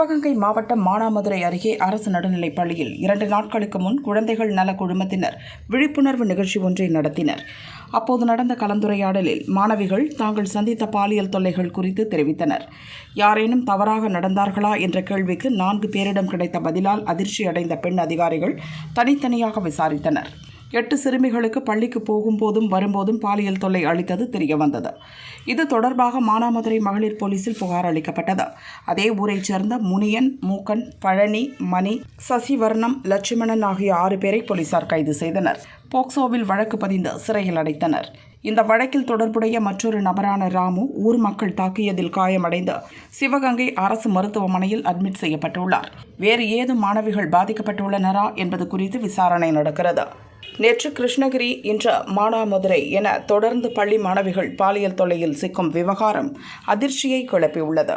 சிவகங்கை மாவட்டம் மானாமதுரை அருகே அரசு நடுநிலைப் பள்ளியில் இரண்டு நாட்களுக்கு முன் குழந்தைகள் நல குழுமத்தினர் விழிப்புணர்வு நிகழ்ச்சி ஒன்றை நடத்தினர். அப்போது நடந்த கலந்துரையாடலில் மாணவிகள் தாங்கள் சந்தித்த பாலியல் தொல்லைகள் குறித்து தெரிவித்தனர். யாரேனும் தவறாக நடந்தார்களா என்ற கேள்விக்கு நான்கு பேரிடம் கிடைத்த பதிலால் அதிர்ச்சி அடைந்த பெண் அதிகாரிகள் தனித்தனியாக விசாரித்தனர். எட்டு சிறுமிகளுக்கு பள்ளிக்கு போகும்போதும் வரும்போதும் பாலியல் தொல்லை அளித்தது தெரியவந்தது. இது தொடர்பாக மானாமதுரை மகளிர் போலீசில் புகார் அளிக்கப்பட்டது. அதே ஊரைச் சேர்ந்த முனியன் மூக்கன் பழனி மணி சசிவர்ணம் லட்சுமணன் ஆகிய ஆறு பேரை போலீசார் கைது செய்தனர். போக்சோவில் வழக்கு பதிந்து சிறையில் அடைத்தனர். இந்த வழக்கில் தொடர்புடைய மற்றொரு நபரான ராமு ஊர் மக்கள் தாக்கியதில் காயமடைந்து சிவகங்கை அரசு மருத்துவமனையில் அட்மிட் செய்யப்பட்டுள்ளார். வேறு ஏதும் மாணவிகள் பாதிக்கப்பட்டுள்ளனரா என்பது குறித்து விசாரணை நடக்கிறது. நேற்று கிருஷ்ணகிரி இன்று மானாமதுரை என தொடர்ந்து பள்ளி மாணவிகள் பாலியல் தொல்லையில் சிக்கும் விவகாரம் அதிர்ச்சியை கிளப்பியுள்ளது.